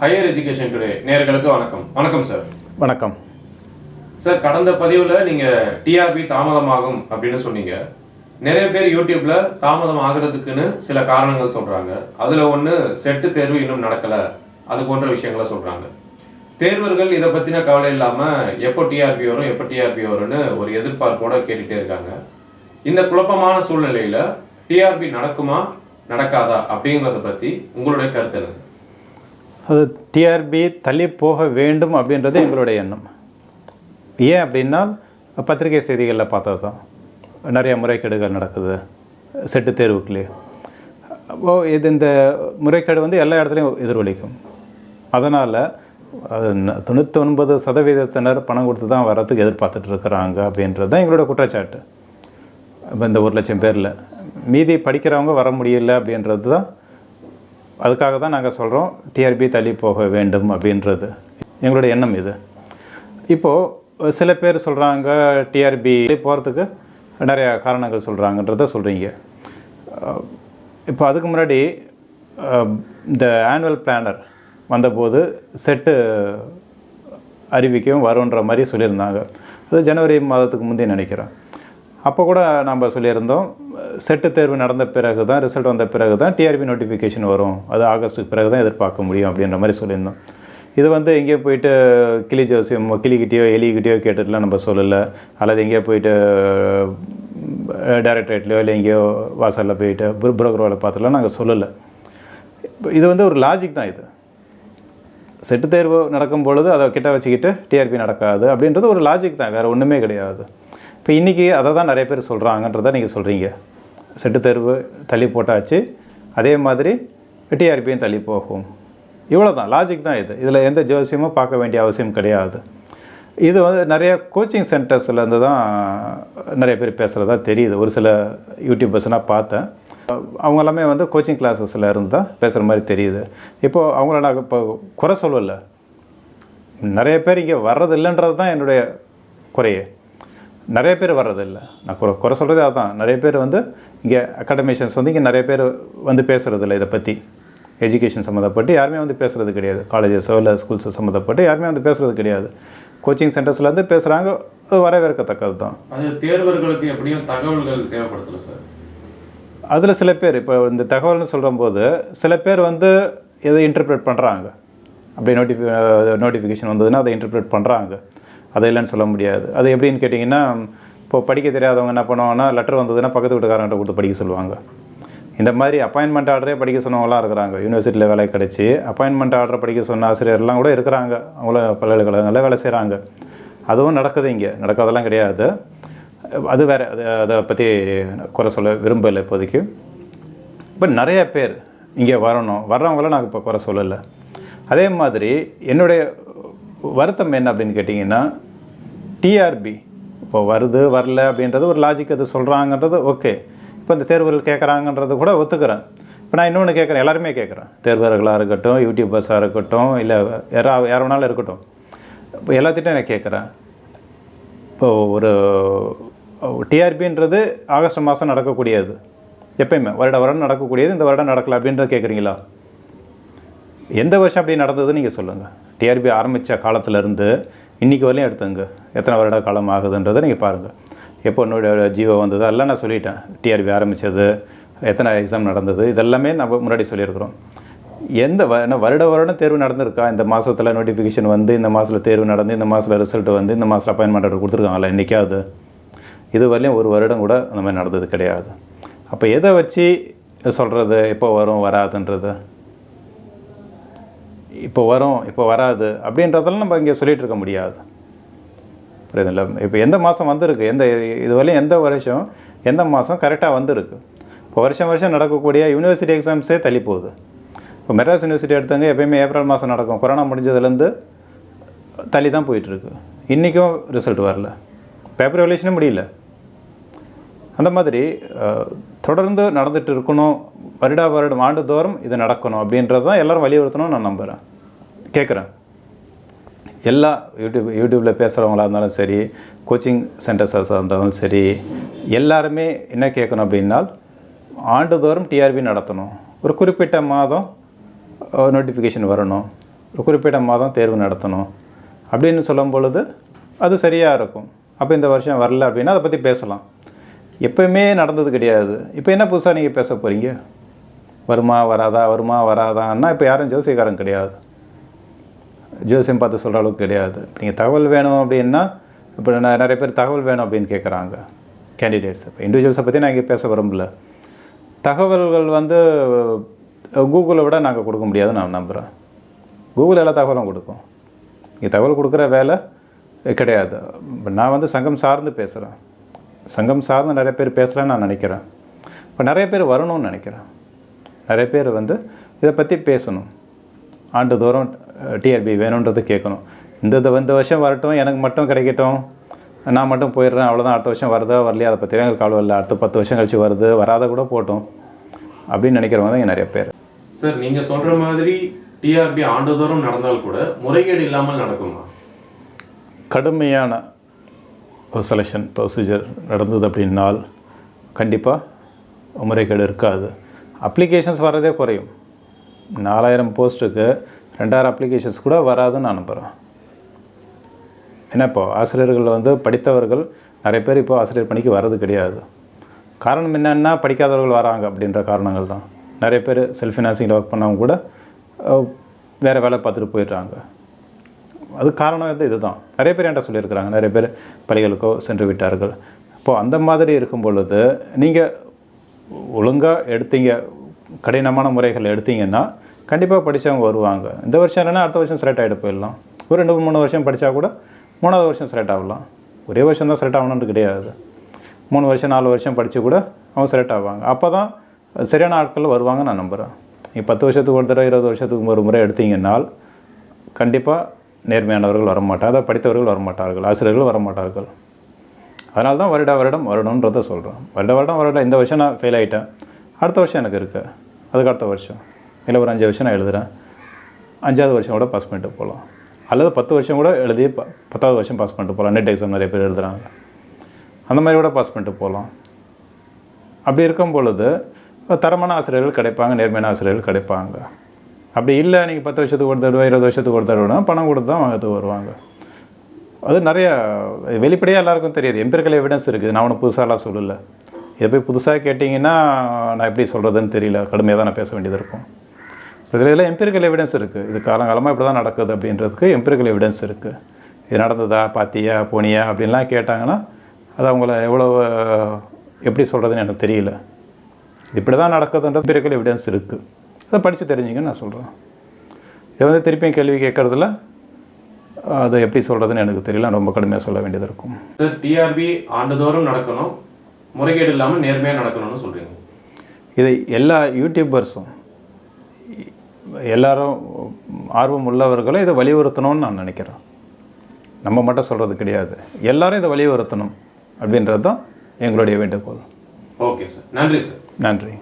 Higher education today நேர்களுக்கு வணக்கம். வணக்கம் சார் வணக்கம். சார் கடந்த பதிவில் நீங்கள் டிஆர்பி தாமதமாகும் அப்படின்னு சொன்னீங்க. நிறைய பேர் யூடியூப்ல தாமதம் ஆகிறதுக்குன்னு சில காரணங்கள் சொல்றாங்க. அதுல ஒன்று செட்டு தேர்வு இன்னும் நடக்கல. அது போன்ற விஷயங்களை சொல்றாங்க. தேர்வர்கள் இதை பத்தின கவலை இல்லாம எப்போ டிஆர்பி வரும் எப்போ டிஆர்பி வரும்னு ஒரு எதிர்பார்ப்போட கேட்டுட்டே இருக்காங்க. இந்த குழப்பமான சூழ்நிலையில டிஆர்பி நடக்குமா நடக்காதா அப்படிங்கிறத பத்தி உங்களுடைய கருத்து என்ன சார் அது டிஆர்பி தள்ளி போக வேண்டும் அப்படின்றது எங்களுடைய எண்ணம். ஏன் அப்படின்னா பத்திரிகை செய்திகளில் பார்த்தது தான் நிறைய முறைகேடுகள் நடக்குது செட்டு தேர்வுக்குள்ளேயே ஓ இது இந்த முறைகேடு வந்து எல்லா இடத்துலையும் எதிரொலிக்கும். அதனால் தொண்ணூற்றி ஒன்பது சதவீதத்தினர் பணம் கொடுத்து தான் வரத்துக்கு எதிர்பார்த்துட்டு இருக்கிறாங்க அப்படின்றது தான் எங்களோட குற்றச்சாட்டு. இப்போ இந்த ஒரு லட்சம் பேரில். மீதி படிக்கிறவங்க வர முடியல அப்படின்றது தான் அதுக்காக தான் நாங்கள் சொல்கிறோம் டிஆர்பி தள்ளி போக வேண்டும் அப்படின்றது. எங்களுடைய எண்ணம் இது. இப்போது சில பேர் சொல்கிறாங்க டிஆர்பி போகிறதுக்கு நிறையா காரணங்கள் சொல்கிறாங்கன்றத சொல்கிறீங்க இப்போ அதுக்கு முன்னாடி இந்த ஆனுவல் பிளானர் வந்தபோது செட்டு அறிவிக்கவும் வருன்ற மாதிரி சொல்லியிருந்தாங்க. அது ஜனவரி மாதத்துக்கு முந்தைய நினைக்கிறேன். அப்போ கூட நம்ம சொல்லியிருந்தோம் செட்டு தேர்வு நடந்த பிறகு தான் ரிசல்ட் வந்த பிறகு தான் டிஆர்பி நோட்டிஃபிகேஷன் வரும். அது ஆகஸ்ட்டுக்கு பிறகு தான் எதிர்பார்க்க முடியும் அப்படின்ற மாதிரி சொல்லியிருந்தோம். இது வந்து எங்கேயோ போயிட்டு கிளி ஜோசியம் கிளிக்கிட்டேயோ எலிக்கிட்டேயோ கேட்டுட்டுலாம் நம்ம சொல்லலை. அல்லது எங்கேயோ போயிட்டு டைரக்டரேட்லையோ இல்லை எங்கேயோ வாசலில் போயிட்டு புரோக்கர் வேலை பார்த்துலாம் நாங்கள் சொல்லலை. இது வந்து ஒரு லாஜிக் தான் இது. செட்டு தேர்வு நடக்கும் பொழுது அதை கிட்ட வச்சுக்கிட்டு டிஆர்பி நடக்காது அப்படின்றது ஒரு லாஜிக் தான். வேறு ஒன்றுமே கிடையாது. இப்போ இன்றைக்கி அதை தான் நிறைய பேர் சொல்கிறாங்கன்றதை நீங்கள் சொல்கிறீங்க செட்டு தேர்வு தள்ளி போட்டாச்சு. அதே மாதிரி டிஆர்பியும் தள்ளி போகும். இவ்வளோ தான் லாஜிக் தான் இது. இதில் எந்த ஜோசியமும் பார்க்க வேண்டிய அவசியம் கிடையாது. இது வந்து நிறைய கோச்சிங் சென்டர்ஸ்லேருந்து தான் நிறைய பேர் பேசுகிறதா தெரியுது. ஒரு சில யூடியூபர்ஸ்னால் பார்த்தேன். அவங்க எல்லாமே வந்து கோச்சிங் கிளாஸஸில் இருந்து தான் பேசுகிற மாதிரி தெரியுது. இப்போது அவங்கள நான் இப்போ குறை சொல்லலை. நிறைய பேர் இங்கே வர்றது இல்லைன்றது தான் என்னுடைய குறையே. நிறைய பேர் வர்றதில்லை நான் குறை குறை சொல்கிறதே அதான். நிறைய பேர் வந்து இங்கே அகாடமிஷியன்ஸ் வந்து இங்கே நிறைய பேர் வந்து பேசுகிறதில்ல இதை பற்றி எஜுகேஷன் சம்மந்தப்பட்டு யாருமே வந்து பேசுகிறது கிடையாது. காலேஜஸோ இல்லை ஸ்கூல்ஸோ சம்மந்தப்பட்டு யாருமே வந்து பேசுகிறது கிடையாது. கோச்சிங் சென்டர்ஸ்லேருந்து பேசுகிறாங்க அது வரவேற்கத்தக்கது தான் அது தேர்வர்களுக்கு எப்படியும் தகவல்கள் தேவைப்படுத்தல சார்? அதில் சில பேர் இப்போ இந்த தகவல்னு சொல்லும்போது சில பேர் வந்து எதை இன்டர்பிரேட் பண்ணுறாங்க அப்படி நோட்டிஃபி நோட்டிஃபிகேஷன் வந்ததுன்னா அதை இன்டர்பிரேட் பண்ணுறாங்க அதை இல்லைன்னு சொல்ல முடியாது. அது எப்படின்னு கேட்டிங்கன்னா இப்போ படிக்க தெரியாதவங்க என்ன பண்ணுவாங்கன்னா லெட்டர் வந்ததுன்னா பக்கத்து வீட்டுக்காரங்கிட்ட கொடுத்து படிக்க சொல்லுவாங்க. இந்த மாதிரி அப்பாயின்மெண்ட் ஆர்டரே படிக்க சொன்னவங்களாம் இருக்கிறாங்க. யூனிவர்சிட்டியில் வேலை கிடச்சி அப்பாயின்மெண்ட் ஆர்டர் படிக்க சொன்ன ஆசிரியர்லாம் கூட இருக்கிறாங்க. அவங்கள பல்கலைக்கழகங்களில் வேலை செய்கிறாங்க அதுவும் நடக்குது இங்கே. நடக்காதெல்லாம் கிடையாது. அது வேறு அது அதை பற்றி குறை சொல்ல விரும்பலை இப்போதைக்கு. இப்போ நிறைய பேர் இங்கே வரணும். வர்றவங்கள நான் இப்போ குறை சொல்லலை. அதே மாதிரி என்னுடைய வருத்தம் என்ன அப்படின்னு கேட்டிங்கன்னா டிஆர்பி இப்போ வருது வரல அப்படின்றது ஒரு லாஜிக் அது சொல்கிறாங்கன்றது ஓகே இப்போ இந்த தேர்வுகள் கேட்குறாங்கன்றது கூட ஒத்துக்கிறேன். இப்போ நான் இன்னொன்று கேட்குறேன் எல்லாருமே கேட்குறேன். தேர்வர்களாக இருக்கட்டும் யூடியூபர்ஸாக இருக்கட்டும் இல்லை யாரா யார் வேணாலும் இருக்கட்டும். இப்போ எல்லாத்திட்டும் நான் கேட்குறேன். இப்போ ஒரு டிஆர்பின்றது ஆகஸ்ட் மாதம் நடக்கக்கூடியது. எப்பயுமே வருட வருடம் நடக்கக்கூடியது இந்த வருடம் நடக்கல அப்படின்றத கேட்குறீங்களா? எந்த வருஷம் அப்படி நடந்ததுன்னு நீங்கள் சொல்லுங்கள் டிஆர்பி ஆரம்பித்த காலத்திலேருந்து இன்றைக்கி வரையும் எடுத்துங்க எத்தனை வருட காலம் ஆகுதுன்றதை நீங்கள் பாருங்கள் எப்போ என்னோட ஜியோ வந்தது? எல்லாம் நான் சொல்லிட்டேன். டிஆர்பி ஆரம்பித்தது எத்தனை எக்ஸாம் நடந்தது? இதெல்லாமே நம்ம முன்னாடி சொல்லியிருக்கிறோம். எந்த வ என்ன வருட வருடம் தேர்வு நடந்திருக்கா? இந்த மாதத்தில் நோட்டிஃபிகேஷன் வந்து இந்த மாதத்தில் தேர்வு நடந்து இந்த மாதத்தில் ரிசல்ட் வந்து இந்த மாதத்தில் அப்பாயின்மெண்ட் ஆர்டர் கொடுத்துருக்காங்களா இன்றைக்காவது இது வரலையும் ஒரு வருடம் கூட அந்த மாதிரி நடந்தது கிடையாது. அப்போ எதை வச்சு சொல்கிறது எப்போ வரும்? வராதுன்றது? இப்போ வரும் இப்போ வராது அப்படின்றதெல்லாம் நம்ம இங்கே சொல்லிகிட்டு இருக்க முடியாது. புரியுதுல்ல இப்போ எந்த மாதம் வந்திருக்கு? எந்த இதுவரையும் எந்த வருஷம் எந்த மாதம் கரெக்டாக வந்திருக்கு? இப்போ வருஷம் வருஷம் நடக்கக்கூடிய யூனிவர்சிட்டி எக்ஸாம்ஸே தள்ளி போகுது இப்போ மெட்ராஸ் யூனிவர்சிட்டி எடுத்தவங்க எப்பயுமே ஏப்ரல் மாதம் நடக்கும். கொரோனா முடிஞ்சதுலேருந்து தள்ளி தான் போயிட்டுருக்கு. இன்றைக்கும் ரிசல்ட் வரல. பேப்பர் வெலியூஷனும் முடியல. அந்த மாதிரி தொடர்ந்து நடந்துகிட்டு இருக்கணும் வருடா வருடம் ஆண்டுதோறும் இது நடக்கணும் அப்படின்றது தான் எல்லோரும் வலியுறுத்தணும்னு நான் நம்புகிறேன் கேட்குறேன் எல்லா யூடியூப் யூடியூப்பில் பேசுகிறவங்களா இருந்தாலும் சரி கோச்சிங் சென்டர்ஸாக இருந்தாலும் சரி எல்லாருமே என்ன கேட்கணும் அப்படின்னா ஆண்டுதோறும் டிஆர்பி நடத்தணும். ஒரு குறிப்பிட்ட மாதம் நோட்டிஃபிகேஷன் வரணும். ஒரு குறிப்பிட்ட மாதம் தேர்வு நடத்தணும். அப்படின்னு சொல்லும் பொழுது அது சரியாக இருக்கும். அப்போ இந்த வருஷம் வரல அப்படின்னா அதை பற்றி பேசலாம். எப்பயுமே நடந்தது கிடையாது. இப்போ என்ன புதுசாக நீங்கள் பேச போகிறீங்க வருமா வராதா வருமா வராதான்னா இப்போ யாரும் ஜோசியக்காரன் கிடையாது. ஜோசியம் பார்த்து சொல்கிற அளவுக்கு கிடையாது. நீங்கள் தகவல் வேணும் அப்படின்னா இப்போ நான் நிறைய பேர் தகவல் வேணும் அப்படின்னு கேட்குறாங்க கேண்டிடேட்ஸ் இப்போ இண்டிவிஜுவல்ஸை பற்றி நான் இங்கே பேச விரும்பல. தகவல்கள் வந்து கூகுளை விட நாங்கள் கொடுக்க முடியாதுன்னு நான் நம்புகிறேன் கூகுள் எல்லா தகவலும் கொடுக்கும். இங்கே தகவல் கொடுக்குற வேலை கிடையாது. இப்போ நான் வந்து சங்கம் சார்ந்து பேசுகிறேன் சங்கம் சார்ந்து நிறைய பேர் பேசலான்னு நான் நினைக்கிறேன். இப்போ நிறைய பேர் வரணும்னு நினைக்கிறேன். நிறைய பேர் வந்து இதை பற்றி பேசணும். ஆண்டுதோறும் டிஆர்பி வேணுன்றது கேட்கணும். இந்த இந்த வருஷம் வரட்டும் எனக்கு மட்டும் கிடைக்கட்டும். நான் மட்டும் போயிடுறேன் அவ்வளோதான் அடுத்த வருஷம் வருதா வரலையா அதை பற்றி எங்களுக்கு கவலை இல்லை. அடுத்த பத்து வருஷம் கழிச்சு வருது வராத கூட போட்டும். அப்படின்னு நினைக்கிறவங்க தான் நிறைய பேர். சார் நீங்க சொல்ற மாதிரி டிஆர்பி ஆண்டுதோறும் நடந்தால் கூட முறைகேடு இல்லாமல் நடக்குமா? கடுமையான ஒரு செலெக்ஷன் ப்ரொசீஜர் நடந்தது அப்படின்னால் கண்டிப்பாக முறைகேடு இருக்காது. அப்ளிகேஷன்ஸ் வரதே குறையும். நாலாயிரம் போஸ்ட்டுக்கு ரெண்டாயிரம் அப்ளிகேஷன்ஸ் கூட வராதுன்னு நான் நம்புகிறேன் ஏன்னா இப்போ ஆசிரியர்கள் வந்து படித்தவர்கள் நிறைய பேர் இப்போ ஆசிரியர் பணிக்கு வர்றது கிடையாது. காரணம் என்னென்னா படிக்காதவர்கள் வராங்க அப்படின்ற காரணங்கள் தான். நிறைய பேர் செல்ஃப் ஃபினான்சிங்கில் ஒர்க் பண்ணவங்க கூட வேறு வேலை பார்த்துட்டு போயிடுறாங்க. அது காரணம் வந்து இதுதான். நிறைய பேர் என்கிட்ட சொல்லியிருக்கிறாங்க. நிறைய பேர் பள்ளிகளுக்கோ சென்று விட்டார்கள். இப்போது அந்த மாதிரி இருக்கும் பொழுது நீங்கள் ஒழுங்காக எடுத்தீங்க கடினமான முறைகள் எடுத்தீங்கன்னா கண்டிப்பாக படித்தவங்க வருவாங்க. இந்த வருஷம் இல்லைன்னா அடுத்த வருஷம் செலக்ட் ஆகிட்டு போயிடலாம். ஒரு ரெண்டு மூணு வருஷம் படித்தா கூட மூணாவது வருஷம் செலக்ட் ஆகலாம். ஒரே வருஷம் தான் செலக்ட் ஆகணும்னு கிடையாது. மூணு வருஷம் நாலு வருஷம் படித்து கூட அவங்க செலக்ட் ஆவாங்க. அப்போ தான் சரியான ஆட்கள் வருவாங்க நான் நம்புகிறேன் நீங்கள் பத்து வருஷத்துக்கு ஒரு தடவை இருபது வருஷத்துக்கு ஒரு முறை எடுத்தீங்கன்னால் கண்டிப்பாக நேர்மையானவர்கள் வரமாட்டார் அதை படித்தவர்கள் வரமாட்டார்கள். ஆசிரியர்கள் வரமாட்டார்கள். அதனால தான் வருட வருடம் வரணுன்றதை சொல்கிறோம் வருட வருடம் வருடம் இந்த வருஷம் நான் ஃபெயில் ஆகிட்டேன் அடுத்த வருஷம் எனக்கு இருக்குது அதுக்கு அடுத்த வருஷம். இல்லை ஒரு அஞ்சு வருஷம் நான் எழுதுகிறேன் அஞ்சாவது வருஷம் கூட பாஸ் பண்ணிட்டு போகலாம். அல்லது பத்து வருஷம் கூட எழுதி ப- பத்தாவது வருஷம் பாஸ் பண்ணிட்டு போகலாம். நெட் எக்ஸாம் நிறைய பேர் எழுதுகிறாங்க அந்த மாதிரி கூட பாஸ் பண்ணிட்டு போகலாம். அப்படி இருக்கும் பொழுது தரமான ஆசிரியர்கள் கிடைப்பாங்க நேர்மையான ஆசிரியர்கள் கிடைப்பாங்க. அப்படி இல்லை நீங்கள் பத்து வருஷத்துக்கு ஒரு தடவை இருபது வருஷத்துக்கு ஒரு தடவைனா பணம் கொடுத்து தான் வாங்கிறதுக்கு வருவாங்க. அது நிறைய வெளிப்படையாக எல்லாருக்கும் தெரியாது. எம்பிரிக்கல் எவிடன்ஸ் இருக்குது. நான் ஒன்றும் புதுசாலாம் சொல்லலை. இதை போய் புதுசாக கேட்டிங்கன்னா நான் எப்படி சொல்கிறதுன்னு தெரியல. கடுமையாக தான் நான் பேச வேண்டியது இருக்கும். இதில் இதில் எம்பிரிக்கல் எவிடன்ஸ் இருக்குது இது காலங்காலமாக இப்படி தான் நடக்குது அப்படின்றதுக்கு எம்பிரிக்கல் எவிடன்ஸ் இருக்குது இது நடந்ததா பாத்தியா போனியா அப்படின்லாம் கேட்டாங்கன்னா அது அவங்கள எவ்வளோ எப்படி சொல்கிறதுன்னு எனக்கு தெரியல. இப்படி தான் நடக்குதுன்றது எம்பிரிக்கல் எவிடன்ஸ் இருக்குது அதை படித்து தெரிஞ்சுங்கன்னு நான் சொல்கிறேன் இதை வந்து திருப்பியும் கேள்வி கேட்குறதுல அதை எப்படி சொல்கிறதுன்னு எனக்கு தெரியல. ரொம்ப கடுமையாக சொல்ல வேண்டியது இருக்கும். சார் டிஆர்பி ஆண்டுதோறும் நடக்கணும். முறைகேடு இல்லாமல் நேர்மையாக நடக்கணும்னு சொல்றீங்க. இதை எல்லா யூடியூபர்ஸும் எல்லாரும் ஆர்வம் உள்ளவர்களும் இதை வலியுறுத்தணும்னு நான் நினைக்கிறேன். நம்ம மட்டும் சொல்கிறது கிடையாது. எல்லாரும் இதை வலியுறுத்தணும் அப்படின்றது தான் எங்களுடைய வேண்டுகோள். Okay sir. நன்றி சார். நன்றி.